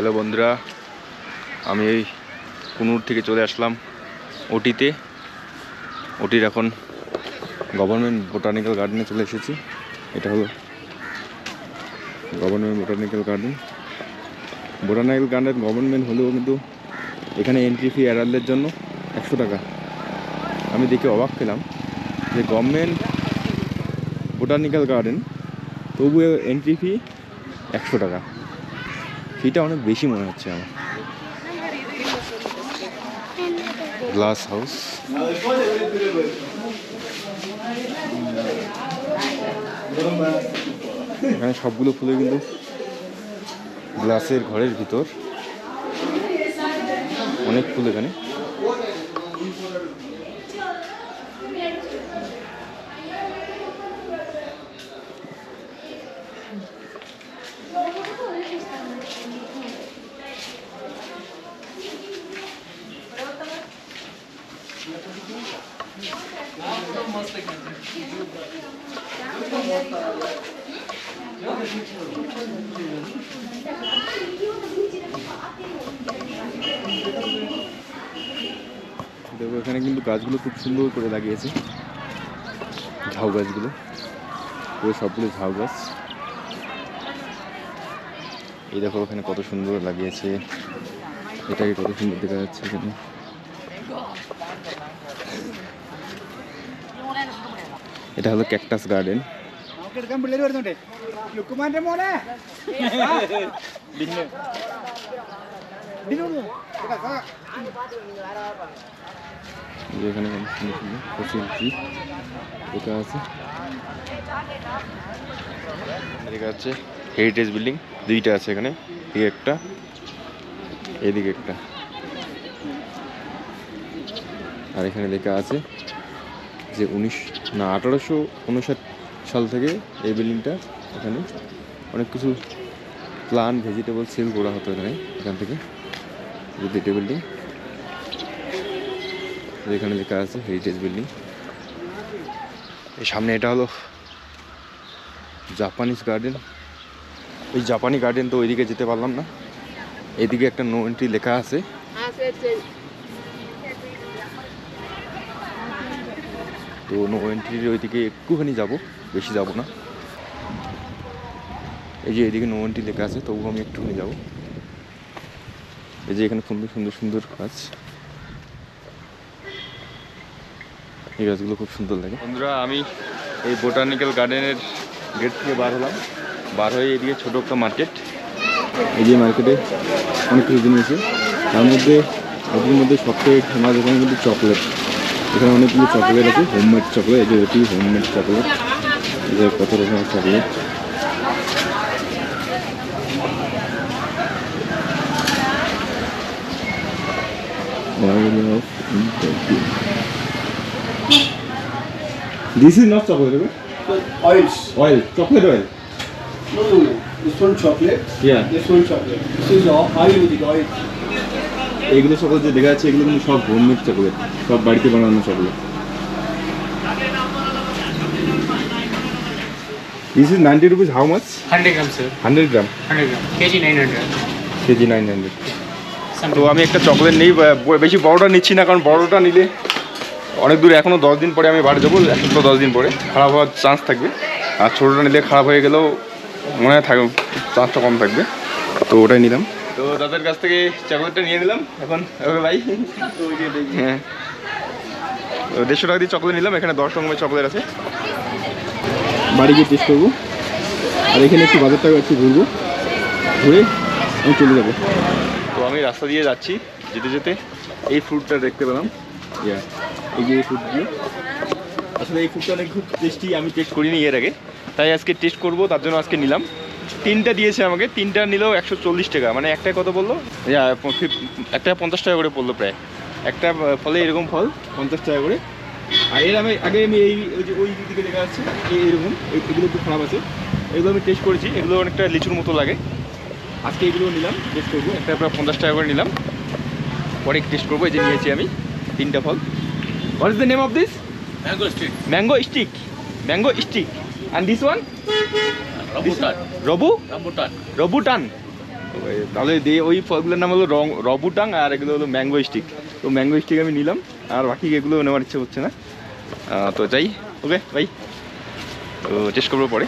Hello বন্ধুরা, আমি এই কুনুর থেকে চলে আসলাম ওটিতে। ওটির এখন গভর্নমেন্ট বোটানিক্যাল গার্ডেনে চলে এসেছি। এটা হলো government botanical garden botanical garden government হলেও কিন্তু এখানে এন্ট্রি ফি অ্যাডাল্টের জন্য একশো টাকা। আমি দেখে অবাক পেলাম যে গভর্নমেন্ট বোটানিক্যাল গার্ডেন তবুও এন্ট্রি ফি একশো টাকা। ফিটা অনেক বেশি মনে হচ্ছে আমার। Glass house. এখানে সবগুলো ফুলে কিন্তু গ্লাসের ঘরের ভিতর অনেক ফুল এখানে। দেখো, এখানে কিন্তু গাছগুলো খুব সুন্দর করে লাগিয়েছে। ঝাউ গাছগুলো। পুরো সবগুলো ঝাউ গাছ। এই দেখো, এখানে কত সুন্দর লাগিয়েছে। এটাকে কত সুন্দর দেখা যাচ্ছে এখানে। এটা হলো ক্যাকটাস গার্ডেন প্রচুর আছে। হেরিটেজ বিল্ডিং দুইটা আছে এখানে। একটা। এদিকে একটা। আর এখানে লেখা আছে যে উনিশ, না, আঠারোশো উনষাট সাল থেকে এই বিল্ডিংটা এখানে অনেক কিছু প্লান্ট ভেজিটেবল সেল করা হতো এখানে, এখান থেকে দুটো বিল্ডিং। এখানে লেখা আছে হেরিটেজ বিল্ডিং এই সামনে এটা হলো জাপানিজ গার্ডেন এই জাপানি গার্ডেন তো ওইদিকে যেতে পারলাম না। এদিকে একটা নো এন্ট্রি লেখা আছে। তো নো এন্ট্রির ওইদিকে একটুখানি যাব, বেশি যাব না। এই যে এদিকে নো এন্ট্রি লেখা আছে তবু আমি একটুখানি যাব। এই যে এখানে সুন্দর সুন্দর সুন্দর গাছ। এই গাছগুলো খুব সুন্দর লাগে। বন্ধুরা, আমি এই বোটানিক্যাল গার্ডেনের গেট থেকে বার হলাম। বার হয়ে এদিকে ছোটো একটা মার্কেট এই যে মার্কেটে অনেক কিছু জিনিস তার মধ্যে ওটির মধ্যে সবথেকে ফেমাস এখানে কিন্তু চকলেট এখানে অনেকগুলো চকলেট আছে হোমমেড চকলেট এই যে এটি হোমমেড চকলেট এই যে কত রকমের chocolate This is not chocolate, right? Oils. Oil, chocolate oil. No, no, no. This one chocolate. Yeah. This one chocolate. This is all Ayurvedic oil. এগুলো চকলেট যে দেখা যাচ্ছে এগুলো কিন্তু সব হোমমেড চকলেট সব বাড়িতে বানানো chocolate this is ninety rupees how much 100 grams, sir. Hundred gram 100 grams. kg 900. K G nine hundred Some তো আমি একটা চকলেট নিই বেশি বড়টা নিচ্ছি না কারণ বড়টা নিলে অনেক দূর এখনও দশ দিন পরে আমি বাড়ি যাব এক সপ্তাহ দশ দিন পরে। খারাপ হওয়ার চান্স থাকবে। আর ছোটোটা নিলে খারাপ হয়ে গেলেও মনে হয় থাকবে চান্সটা কম থাকবে। তো ওটাই নিলাম। তো দাদার কাছ থেকে চকলেটটা নিয়ে নিলাম এখন ওকে ভাই হ্যাঁ। তো দেড়শো টাকা দিয়ে চকলেট নিলাম এখানে দশ রকমের চকলেট আছে। বাড়ি গিয়ে টেস্ট করব। আর এখানে একটু বাজার টাকা একটু ঘুরবো। ঘুরে আমি চলে যাব। তো আমি রাস্তা দিয়ে যাচ্ছি যেতে যেতে। এই ফ্রুটটা দেখতে পেলাম। ইয়া এই যে এই ফ্রুটগুলো আসলে এই ফ্রুটটা অনেক খুব টেস্টি আমি টেস্ট করিনি এর আগে। তাই আজকে টেস্ট করব তার জন্য আজকে নিলাম। তিনটা দিয়েছে আমাকে তিনটা নিলেও একশো চল্লিশ টাকা। মানে একটা কত বলল? একটা পঞ্চাশ টাকা করে পড়ল প্রায়। একটা ফলে এরকম ফল পঞ্চাশ টাকা করে। আর এর আমি আগে আমি এই ওই যে ওই দিকে দেখা যাচ্ছে এই এরকম এগুলো একটু খারাপ আছে। এগুলো আমি টেস্ট করেছি এগুলো অনেকটা লিচুর মতো লাগে। আজকে এগুলো নিলাম টেস্ট করব। একটা প্রায় পঞ্চাশ টাকা করে নিলাম। পরে টেস্ট করব এই যে নিয়েছি আমি তিনটা ফল। What is the name of this mango stick. Mango stick mango stick and this one. রবু. Rambutan. তাহলে দিয়ে ওই ফলগুলোর নাম হলো রবুটাং আর এগুলো হলো ম্যাঙ্গো স্টিক। তো ম্যাঙ্গো স্টিক আমি নিলাম আর বাকি এগুলো নেওয়ার ইচ্ছে হচ্ছে না। তো যাই ওকে ভাই তো চেষ্টা করব পরে।